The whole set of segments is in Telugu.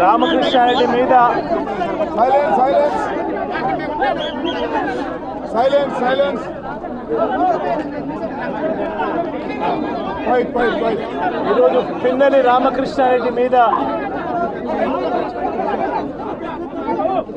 రామకృష్ణారెడ్డి మీద సైలెన్స్ సైలెన్స్ సైలెన్స్ సైలెన్స్ ఈరోజు పిన్నెలి రామకృష్ణారెడ్డి మీద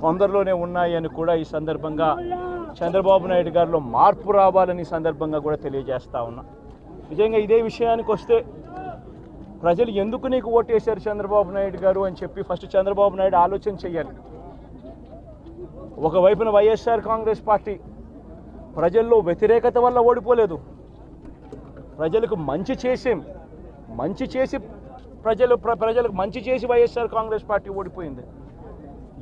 తొందరలోనే ఉన్నాయని కూడా ఈ సందర్భంగా చంద్రబాబు నాయుడు గారిలో మార్పు రావాలని ఈ సందర్భంగా కూడా తెలియజేస్తా ఉన్నా. నిజంగా ఇదే విషయానికి వస్తే ప్రజలు ఎందుకు నీకు ఓటేశారు చంద్రబాబు నాయుడు గారు అని చెప్పి ఫస్ట్ చంద్రబాబు నాయుడు ఆలోచన చేయాలి. ఒకవైపున వైఎస్ఆర్ కాంగ్రెస్ పార్టీ ప్రజల్లో వ్యతిరేకత వల్ల ఓడిపోలేదు. ప్రజలకు మంచి చేసేం మంచి చేసి ప్రజలు ప్ర- ప్రజలకు మంచి చేసి వైఎస్ఆర్ కాంగ్రెస్ పార్టీ ఓడిపోయింది.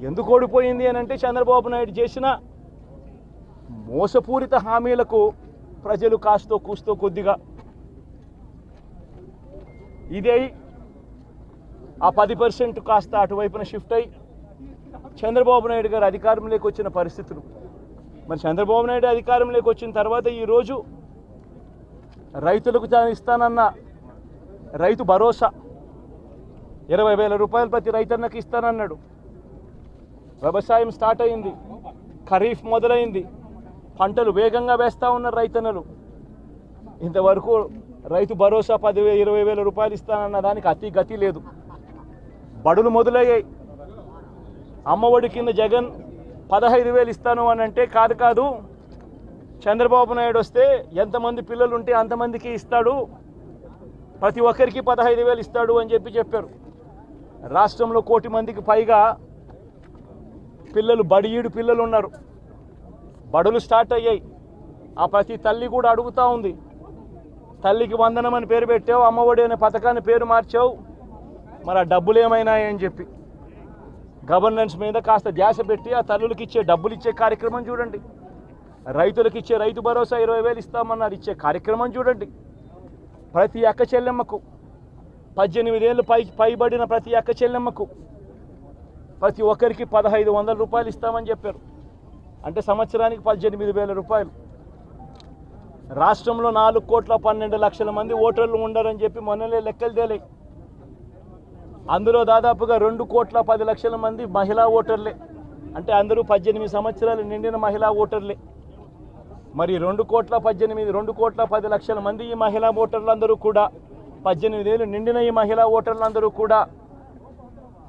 ఎందుకు ఓడిపోయింది అని అంటే చంద్రబాబు నాయుడు చేసిన మోసపూరిత హామీలకు ప్రజలు కాస్తో కూస్తో కొద్దిగా ఇదే ఆ పది పర్సెంట్ కాస్త అటువైపున షిఫ్ట్ అయ్యి చంద్రబాబు నాయుడు గారు అధికారంలోకి వచ్చిన పరిస్థితులు. మరి చంద్రబాబు నాయుడు అధికారంలోకి వచ్చిన తర్వాత ఈరోజు రైతులకు తాను ఇస్తానన్న రైతు భరోసా. ఇరవై వేల రూపాయలు ప్రతి రైతన్నకి ఇస్తానన్నాడు. వ్యవసాయం స్టార్ట్ అయింది. ఖరీఫ్ మొదలైంది. పంటలు వేగంగా వేస్తూ ఉన్నారు రైతన్నలు. ఇంతవరకు రైతు భరోసా పదివేలు ఇరవై వేల రూపాయలు ఇస్తానన్న దానికి అతి గతి లేదు. బడులు మొదలయ్యాయి. అమ్మఒడి కింద జగన్ పదహైదు వేలు ఇస్తాను అని అంటే కాదు కాదు. చంద్రబాబు నాయుడు వస్తే ఎంతమంది పిల్లలు ఉంటే అంతమందికి ఇస్తాడు. ప్రతి ఒక్కరికి పదహైదు వేలు ఇస్తాడు అని చెప్పి చెప్పారు. రాష్ట్రంలో కోటి మందికి పైగా పిల్లలు బడియీడు పిల్లలు ఉన్నారు. బడులు స్టార్ట్ అయ్యాయి. ఆ ప్రతి తల్లి కూడా అడుగుతూ ఉంది. తల్లికి వందనం అని పేరు పెట్టావు అమ్మఒడి అనే పథకాన్ని పేరు మార్చావు. మరి ఆ డబ్బులు ఏమైనాయని చెప్పి. గవర్నెన్స్ మీద కాస్త ధ్యాస పెట్టి ఆ తల్లులకి ఇచ్చే డబ్బులు ఇచ్చే కార్యక్రమం చూడండి. రైతులకు ఇచ్చే రైతు భరోసా ఇరవై వేలు ఇస్తామన్నారు. ఇచ్చే కార్యక్రమం చూడండి. ప్రతి అక్క చెల్లెమ్మకు. పద్దెనిమిదేళ్ళు పై పైబడిన ప్రతి అక్క చెల్లెమ్మకు. ప్రతి ఒక్కరికి పదహైదు వందల రూపాయలు ఇస్తామని చెప్పారు. అంటే సంవత్సరానికి పద్దెనిమిది వేల రూపాయలు. రాష్ట్రంలో నాలుగు కోట్ల పన్నెండు లక్షల మంది ఓటర్లు ఉండరని చెప్పి మొన్నలే లెక్కలు తేలే అందులో దాదాపుగా రెండు కోట్ల పది లక్షల మంది మహిళా ఓటర్లే. అంటే అందరూ పద్దెనిమిది సంవత్సరాలు నిండిన మహిళా ఓటర్లే. మరి రెండు కోట్ల పద్దెనిమిది రెండు కోట్ల పది లక్షల మంది ఈ మహిళా ఓటర్లందరూ కూడా పద్దెనిమిది ఏళ్ళు నిండిన ఈ మహిళా ఓటర్లందరూ కూడా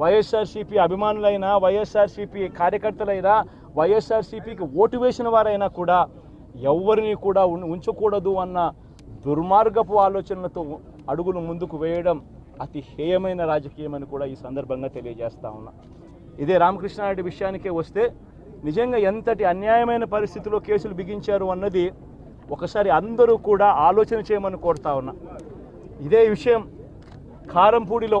వైఎస్ఆర్సీపీ అభిమానులైనా వైఎస్ఆర్సీపీ కార్యకర్తలైనా వైఎస్ఆర్సీపీకి ఓటు వేసిన వారైనా కూడా ఎవరిని కూడా ఉంచకూడదు అన్న దుర్మార్గపు ఆలోచనలతో అడుగులు ముందుకు వేయడం అతి హేయమైన రాజకీయం అని కూడా ఈ సందర్భంగా తెలియజేస్తా ఉన్నా. ఇదే రామకృష్ణారెడ్డి విషయానికే వస్తే నిజంగా ఎంతటి అన్యాయమైన పరిస్థితిలో కేసులు బిగించారు అన్నది ఒకసారి అందరూ కూడా ఆలోచన చేయమని కోరుతా ఉన్నా. ఇదే విషయం కారంపూడిలో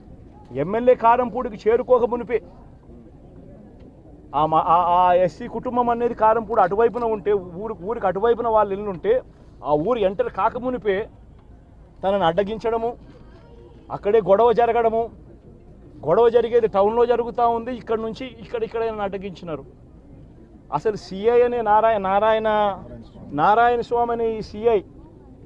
ఎమ్మెల్యే కారంపూడికి చేరుకోక మునిపే. ఆ ఎస్సీ కుటుంబం అనేది కారంపూడి అటువైపున ఉంటే ఊరు ఊరికి అటువైపున వాళ్ళు ఇల్లుంటే ఆ ఊరు ఎంటర్ కాకమునిపే తనను అడ్డగించడము అక్కడే గొడవ జరగడము. గొడవ జరిగేది టౌన్లో జరుగుతూ ఉంది ఇక్కడ నుంచి ఇక్కడ ఇక్కడ అడ్డగించినారు. అసలు సిఐ అనే నారాయణ నారాయణ నారాయణ స్వామి అనే ఈ సిఐ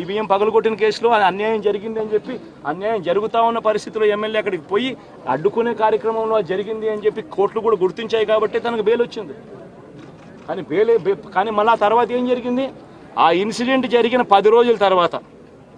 ఈవీఎం పగలగొట్టిన కేసులో అన్యాయం జరిగింది అని చెప్పి అన్యాయం జరుగుతా ఉన్న పరిస్థితిలో ఎమ్మెల్యే అక్కడికి పోయి అడ్డుకునే కార్యక్రమంలో జరిగింది అని చెప్పి కోర్టులు కూడా గుర్తించాయి కాబట్టి తనకు బెయిల్ వచ్చింది. కానీ బెయిల్ కానీ మళ్ళీ ఆ తర్వాత ఏం జరిగింది? ఆ ఇన్సిడెంట్ జరిగిన పది రోజుల తర్వాత